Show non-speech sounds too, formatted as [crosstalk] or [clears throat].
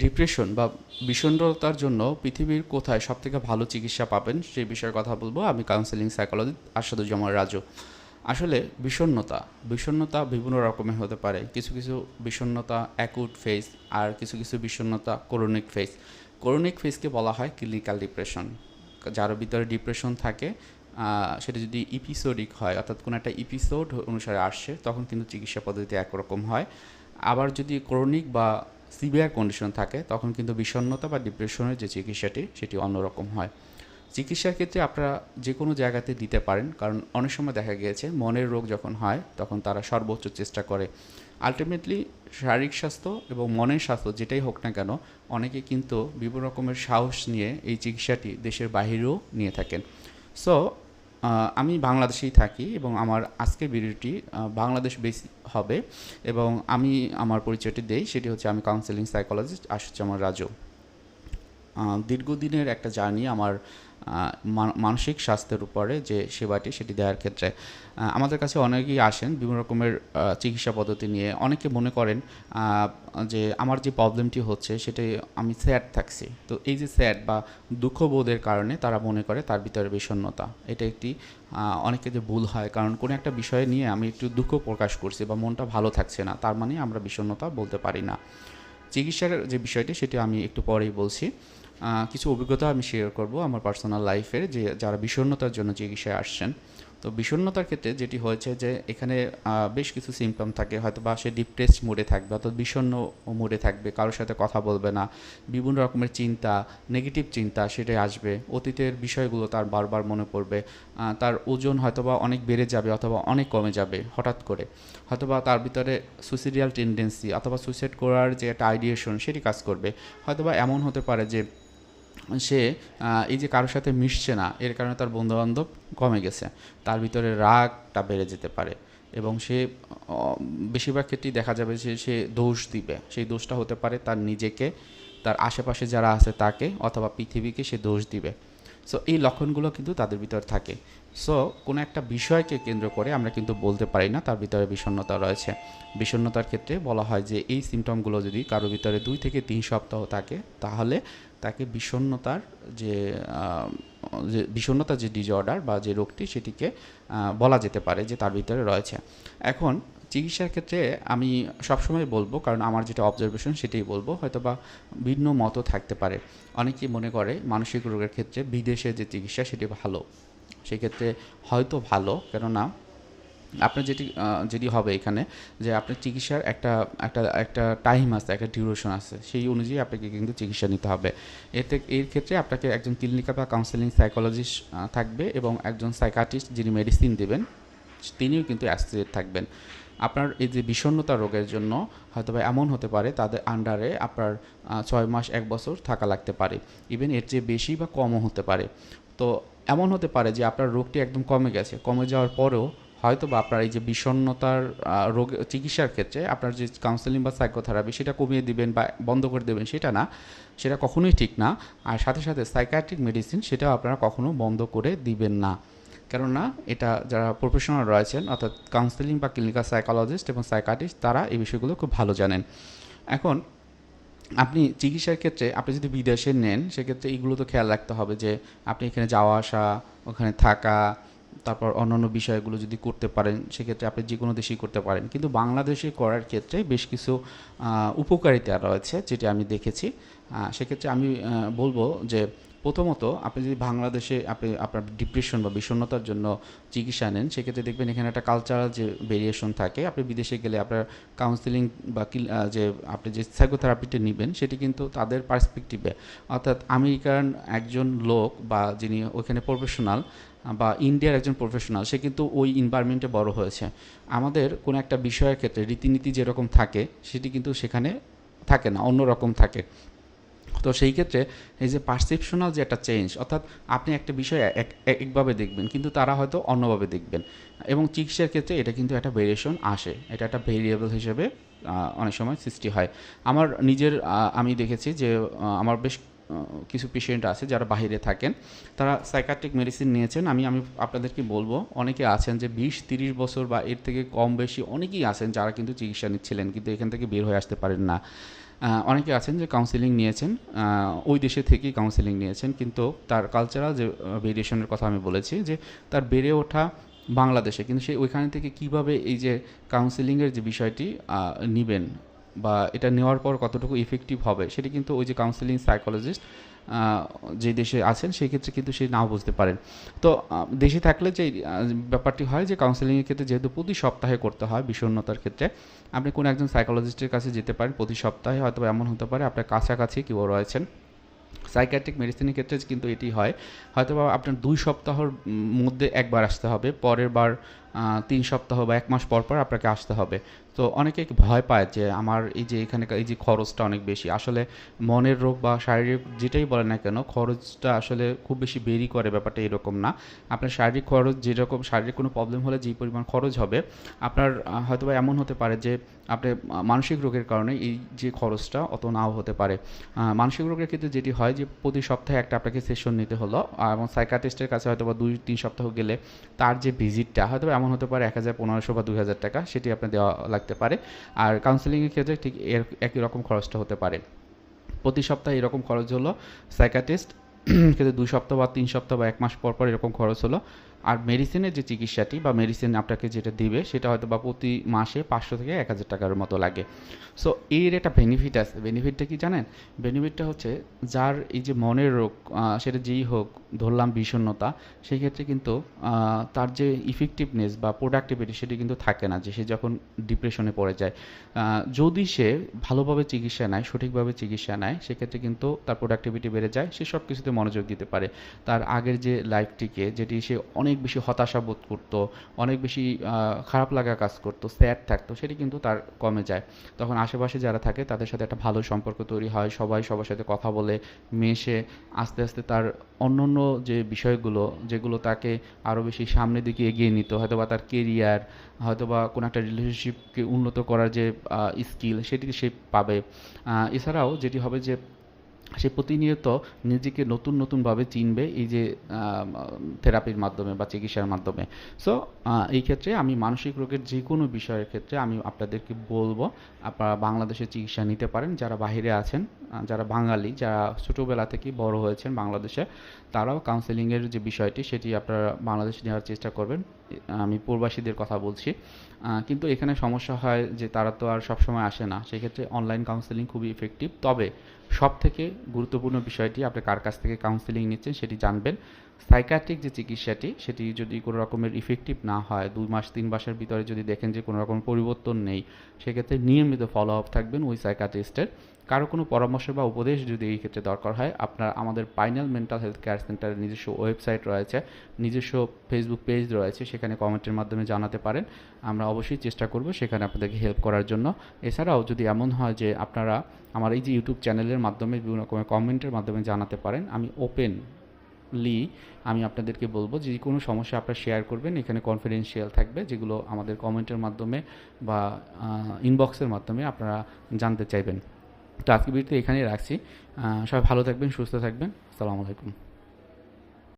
Depression বা বিষণ্ণতার জন্য পৃথিবীর কোথায় সবথেকে ভালো চিকিৎসা পাবেন সেই বিষয়ে কথা বলব। আমি কাউন্সেলিং সাইকোলজি আসাদুজ্জামান রাজু। আসলে বিষণ্ণতা বিষণ্ণতা বিভিন্ন রকমের হতে পারে। কিছু কিছু বিষণ্ণতা অ্যাকুট ফেস আর কিছু কিছু বিষণ্ণতা করোনিক ফেস করোনিক ফেসকে বলা হয় ক্লিনিক্যাল ডিপ্রেশন যার ভিতরে ডিপ্রেশন থাকে সেটা যদি ইপিসোডিক হয়, অর্থাৎ কোনো একটা ইপিসোড অনুসারে আসছে তখন কিন্তু চিকিৎসা পদ্ধতি একরকম হয়। আবার যদি ক্রনিক বা সিভিয়ার কন্ডিশন থাকে, তখন কিন্তু বিষণ্ণতা বা ডিপ্রেশনের যে চিকিৎসাটি, সেটি অন্যরকম হয়। চিকিৎসার ক্ষেত্রে আপনারা যে কোনো জায়গাতে দিতে পারেন, কারণ অনেক সময় দেখা গিয়েছে, মনের রোগ যখন হয়, তখন তারা সর্বোচ্চ চেষ্টা করে। আলটিমেটলি শারীরিক স্বাস্থ্য এবং মনের স্বাস্থ্য যেটাই হোক না কেন, অনেকে কিন্তু বিভিন্ন রকমের সাহস নিয়ে এই চিকিৎসাটি দেশের বাহিরেও নিয়ে থাকেন। সো আমি বাংলাদেশেই থাকি এবং আমার আজকের ভিডিওটি বাংলাদেশ বেস হবে এবং আমি আমার পরিচয়টি দেই, সেটি হচ্ছে আমি কাউন্সেলিং সাইকোলজিস্ট আশুজ্জামান রাজু। দীর্ঘদিনের একটা জার্নি আমার মানসিক স্বাস্থ্যের উপরে যে সেবাটি সেটি দেওয়ার ক্ষেত্রে আমাদের কাছে অনেকেই আসেন বিভিন্ন রকমের চিকিৎসা পদ্ধতি নিয়ে। অনেকে মনে করেন যে আমার যে প্রবলেমটি হচ্ছে সেটি আমি স্যাড থাকছি। তো এই যে স্যাড বা দুঃখবোধের কারণে তারা মনে করে তার ভিতরে বিষণ্ণতা। এটা একটি অনেকে যে ভুল হয়, কারণ কোনো একটা বিষয় নিয়ে আমি একটু দুঃখ প্রকাশ করছি বা মনটা ভালো থাকছে না, তার মানে আমরা বিষণ্ণতা বলতে পারি না। চিকিৎসার যে বিষয়টি সেটি আমি একটু পরেই বলছি। কিছু অভিজ্ঞতা আমি শেয়ার করব আমার পার্সোনাল লাইফের যে যারা বিষণ্ণতার জন্য চিকিৎসায় আসছেন। তো বিষণ্ণতার ক্ষেত্রে যেটি হয়েছে যে, এখানে বেশ কিছু সিমটম থাকে, হয়তো বা সে ডিপ্রেসড মোডে থাকবে, অর্থাৎ বিষণ্ণ মোডে থাকবে, কারোর সাথে কথা বলবে না, বিভিন্ন রকমের চিন্তা নেগেটিভ চিন্তা সেটাই আসবে, অতীতের বিষয়গুলো তার বারবার মনে পড়বে তার ওজন হয়তোবা অনেক বেড়ে যাবে অথবা অনেক কমে যাবে হঠাৎ করে হয়তোবা তার ভিতরে সুইসাইডিয়াল টেন্ডেন্সি অথবা সুইসাইড করার যে একটা আইডিয়েশন সেটি কাজ করবে হয়তোবা এমন হতে পারে যে সে এই যে কারোর সাথে মিশছে না, এর কারণে তার বন্ধুবান্ধব কমে গেছে। তার ভিতরে রাগটা বেড়ে যেতে পারে এবং সে বেশিরভাগ ক্ষেত্রেই দেখা যাবে যে সে দোষ দিবে। সেই দোষটা হতে পারে তার নিজেকে, তার আশেপাশে যারা আছে তাকে অথবা পৃথিবীকে সে দোষ দিবে। সো, এই লক্ষণগুলো কিন্তু তাদের ভিতর থাকে। সো, কোনো একটা বিষয়কে কেন্দ্র করে আমরা কিন্তু বলতে পারি না, তার ভিতরে বিষণ্ণতা রয়েছে। বিষণ্ণতার ক্ষেত্রে বলা হয় যে এই সিমটমগুলো যদি কারোর ভিতরে দুই থেকে তিন সপ্তাহ থাকে, তাহলে তাকে বিষণ্ণতার যে যে বিষণ্ণতার যে ডিজঅর্ডার বা যে রোগটি সেটিকে বলা যেতে পারে যে তার ভিতরে রয়েছে। এখন চিকিৎসার ক্ষেত্রে আমি সবসময় বলব, কারণ আমার যেটা অবজারভেশন সেটাই বলব হয়তো বা ভিন্ন মতো থাকতে পারে। অনেকেই মনে করে মানসিক রোগের ক্ষেত্রে বিদেশে যে চিকিৎসা সেটি ভালো, সেক্ষেত্রে হয়তো ভালো, কেননা আপনার যেটি যেটি হবে এখানে যে আপনার চিকিৎসার একটা একটা একটা টাইম আছে, একটা ডিউরেশন আছে। সেই অনুযায়ী আপনাকে কিন্তু চিকিৎসা নিতে হবে। এতে, এর ক্ষেত্রে আপনাকে একজন ক্লিনিক্যাল বা কাউন্সেলিং সাইকোলজিস্ট থাকবে এবং একজন সাইকাটিস্ট যিনি মেডিসিন দেবেন, তিনিও কিন্তু অ্যাসোসিয়েট থাকবেন। আপনার এই যে বিষণ্ণতা রোগের জন্য হয়তো বা এমন হতে পারে, তাদের আন্ডারে আপনার ছয় মাস, এক বছর থাকা লাগতে পারে। ইভেন এর চেয়ে বেশি বা কমও হতে পারে। তো এমন হতে পারে যে আপনার রোগটি একদম কমে গেছে। কমে যাওয়ার পরেও হয়তো বা আপনার এই যে বিষণ্ণতার আহ, রোগ চিকিৎসার ক্ষেত্রে আপনার যে কাউন্সেলিং বা সাইকোথেরাপি সেটা কমিয়ে দিবেন বা বন্ধ করে দেবেন সেটা না সেটা কখনোই ঠিক না। আর সাথে সাথে সাইকাট্রিক মেডিসিন সেটাও আপনারা কখনো বন্ধ করে দিবেন না। কেননা এটা যারা প্রফেশনাল রয়েছেন অর্থাৎ কাউন্সেলিং বা ক্লিনিক্যাল সাইকোলজিস্ট এবং সাইকাটিস্ট তারা এই বিষয়গুলো খুব ভালো জানেন। এখন আপনি চিকিৎসার ক্ষেত্রে আপনি যদি বিদেশে নেন সেক্ষেত্রে এইগুলো তো খেয়াল রাখতে হবে যে আপনি এখানে যাওয়া আসা ওখানে থাকা তারপর অন্যান্য বিষয়গুলো যদি করতে পারেন, সেক্ষেত্রে আপনি যে কোনো দেশেই করতে পারেন। কিন্তু বাংলাদেশে করার ক্ষেত্রে বেশ কিছু উপকারিতা রয়েছে, যেটি আমি দেখেছি। সেক্ষেত্রে আমি বলব যে প্রথমত আপনি যদি বাংলাদেশে আপনি আপনার ডিপ্রেশন বা বিষণ্ণতার জন্য চিকিৎসা নেন, সেক্ষেত্রে দেখবেন এখানে একটা কালচারাল যে ভেরিয়েশন থাকে, আপনি বিদেশে গেলে আপনার কাউন্সিলিং বা যে আপনি যে সাইকোথেরাপিটা নেবেন, সেটি কিন্তু তাদের পার্সপেক্টিভে অর্থাৎ আমেরিকান একজন লোক বা যিনি ওখানে প্রফেশনাল বা ইন্ডিয়ার একজন প্রফেশনাল সে কিন্তু ওই এনভায়রনমেন্টে বড় হয়েছে। আমাদের কোনো একটা বিষয়ের ক্ষেত্রে রীতিনীতি যেরকম থাকে, সেটি কিন্তু সেখানে থাকে না, অন্যরকম থাকে। তো সেই ক্ষেত্রে এই যে পারসেপশনাল যে একটা চেঞ্জ অর্থাৎ আপনি একটা বিষয় এক- এক- একভাবে দেখবেন, কিন্তু তারা হয়তো অন্যভাবে দেখবেন। এবং চিকিৎসার ক্ষেত্রে এটা কিন্তু একটা ভেরিয়েশন আসে। এটা একটা ভেরিয়েবল হিসেবে অনেক সময় সৃষ্টি হয়। আমার নিজের আমি দেখেছি যে আমার বেশ কিছু পেশেন্ট আছে যারা বাইরে থাকেন। তারা সাইকাট্রিক মেডিসিন নিয়েছেন। আমি আমি আপনাদেরকে বলব, অনেকে আছেন যে বিশ, তিরিশ বছর বা এর থেকে কম বেশি অনেকেই আছেন যারা কিন্তু চিকিৎসা নিচ্ছিলেন, কিন্তু এখান থেকে বের হয়ে আসতে পারেন না। অনেকে আছেন যে কাউন্সিলিং নিয়েছেন ওই দেশে থেকেই কাউন্সিলিং নিয়েছেন, কিন্তু তার কালচারাল যে ভেরিয়েশনের কথা আমি বলেছি যে তার বেড়ে ওঠা বাংলাদেশে, কিন্তু সে ওইখান থেকে কীভাবে এই যে কাউন্সিলিংয়ের যে বিষয়টি নেবেন বা এটা নেওয়ার পর কতটুকু ইফেক্টিভ হবে, সেটি কিন্তু ওই যে কাউন্সিলিং সাইকোলজিস্ট যে দেশে আছেন, সেই ক্ষেত্রে কিন্তু সে নাও বুঝতে পারেন। তো দেশে থাকলে যে ব্যাপারটি হয় যে কাউন্সিলিংয়ের ক্ষেত্রে যেহেতু প্রতি সপ্তাহে করতে হয় বিষণ্ণতার ক্ষেত্রে, আপনি কোনো একজন সাইকোলজিস্টের কাছে যেতে পারেন, প্রতি সপ্তাহে হয়তো এমন হতে পারে, আপনার কাছাকাছি কেউ রয়েছেন। সাইকিয়াট্রিক মেডিসিনের ক্ষেত্রে কিন্তু এটি হয়। হয়তো বা আপনার দুই সপ্তাহর মধ্যে একবার আসতে হবে, পরের বার তিন সপ্তাহ বা এক মাস পর পর আপনাকে আসতে হবে। তো অনেকে ভয় পায় যে আমার এই যে এখানে এই যে খরচটা অনেক বেশি। আসলে মনের রোগ বা শারীরিক যেটাই বলে না কেন, খরচটা আসলে খুব বেশি বেরি করে ব্যাপারটা এরকম না। আপনার শারীরিক খরচ যেরকম, শারীরিক কোনো প্রবলেম হলে যেই পরিমাণ খরচ হবে, আপনার হয়তো বা এমন হতে পারে যে আপনি মানসিক রোগের কারণে এই যে খরচটা অত নাও হতে পারে। মানসিক রোগের ক্ষেত্রে যেটি হয় যে প্রতি সপ্তাহে একটা আপনাকে সেশন নিতে হলো এবং সাইকাটিস্টের কাছে হয়তো বা দুই, তিন সপ্তাহ গেলে তার যে ভিজিটটা হয়তো এমন হতে পারে? এক হাজার, পনেরোশো বা দুই হাজার টাকা সেটি আপনার দেওয়া লাগতে পারে। আর কাউন্সিলিংয়ের ক্ষেত্রে ঠিক এর, একই রকম খরচটা হতে পারে। প্রতি সপ্তাহে এরকম খরচ হলো সাইকাটিস্ট [clears throat] ক্ষেত্রে দুই সপ্তাহ বা তিন সপ্তাহ বা এক মাস পর পর এরকম খরচ হলো। আর মেডিসিনের যে চিকিৎসাটি বা মেডিসিন আপনাকে যেটা দিবে, সেটা হয়তো বা প্রতি মাসে পাঁচশো থেকে এক হাজার টাকার মতো লাগে। সো এর একটা বেনিফিট আছে। বেনিফিটটা কি জানেন? বেনিফিটটা হচ্ছে যার এই যে মনের রোগ সেটা যেই হোক, ধরলাম বিষণ্ণতা, সেই ক্ষেত্রে কিন্তু তার যে ইফেক্টিভনেস বা প্রোডাক্টিভিটি সেটি কিন্তু থাকে না। যে সে যখন ডিপ্রেশনে পড়ে যায় যদি সে ভালোভাবে চিকিৎসা নেয়, সঠিকভাবে চিকিৎসা নেয়, সেক্ষেত্রে কিন্তু তার প্রোডাক্টিভিটি বেড়ে যায়, সে সব কিছুতে মনোযোগ দিতে পারে। তার আগের যে লাইফটিকে যেটি সে অনেক বেশি হতাশা বোধ করতো, অনেক বেশি খারাপ লাগা কাজ করতো স্যাড থাকতো, সেটি কিন্তু তার কমে যায়। তখন আশেপাশে যারা থাকে, তাদের সাথে একটা ভালো সম্পর্ক তৈরি হয়, সবাই সবার সাথে কথা বলে, মেশে, আস্তে আস্তে তার অন্য অন্য যে বিষয়গুলো, যেগুলো তাকে আরও বেশি সামনের দিকে এগিয়ে নিত হয়তো বা তার কেরিয়ার হয়তো বা কোনো একটা রিলেশনশিপকে উন্নত করার যে স্কিল সেটি সে পাবে। এছাড়াও যেটি হবে যে সে প্রতিনিয়ত নিজেকে নতুন নতুনভাবে চিনবে এই যে থেরাপির মাধ্যমে বা চিকিৎসার মাধ্যমে। সো এই ক্ষেত্রে আমি মানসিক রোগের যে কোনো বিষয়ের ক্ষেত্রে আমি আপনাদেরকে বলব, আপনারা বাংলাদেশে চিকিৎসা নিতে পারেন। যারা বাইরে আছেন যারা বাঙালি, যারা ছোটোবেলা থেকেই বড় হয়েছেন বাংলাদেশে, তারাও কাউন্সেলিংয়ের যে বিষয়টি, সেটি আপনারা বাংলাদেশে নেওয়ার চেষ্টা করবেন। আমি প্রবাসীদের কথা বলছি। কিন্তু এখানে সমস্যা হয় যে, তারা তো আর সবসময় আসে না। সেক্ষেত্রে অনলাইন কাউন্সেলিং খুবই ইফেক্টিভ তবে সব থেকে গুরুত্বপূর্ণ বিষয়টি আপনি কার কাছ থেকে কাউন্সেলিং নিচ্ছেন সেটি জানবেন। সাইকাট্রিক যে চিকিৎসাটি, সেটি যদি কোনো রকমের ইফেক্টিভ না হয়, দুই মাস, তিন মাসের ভিতরে যদি দেখেন যে কোনো রকম পরিবর্তন নেই, সেক্ষেত্রে নিয়মিত ফলো আপ থাকবেন ওই সাইকাট্রিস্টের কারও কোনো পরামর্শ বা উপদেশ যদি এই ক্ষেত্রে দরকার হয়, আপনার, আমাদের পাইনাল মেন্টাল হেলথ কেয়ার সেন্টারের নিজস্ব ওয়েবসাইট রয়েছে, নিজস্ব ফেসবুক পেজ রয়েছে, সেখানে কমেন্টের মাধ্যমে জানাতে পারেন। আমরা অবশ্যই চেষ্টা করব সেখানে আপনাদেরকে হেল্প করার জন্য। এছাড়াও যদি এমন হয় যে আপনারা আমার এই যে ইউটিউব চ্যানেলের মাধ্যমে বিভিন্ন রকমের কমেন্টের মাধ্যমে জানাতে পারেন, আমি ওপেন লি আমি আপনাদেরকে বলব যে কোনো সমস্যা আপনারা শেয়ার করবেন, এখানে কনফিডেন্সিয়াল থাকবে, যেগুলো আমাদের কমেন্টের মাধ্যমে বা ইনবক্সের মাধ্যমে আপনারা জানতে চাইবেন। তো আজকে ভিডিওতে এখানেই রাখছি। সবাই ভালো থাকবেন সুস্থ থাকবেন। আসসালামু আলাইকুম।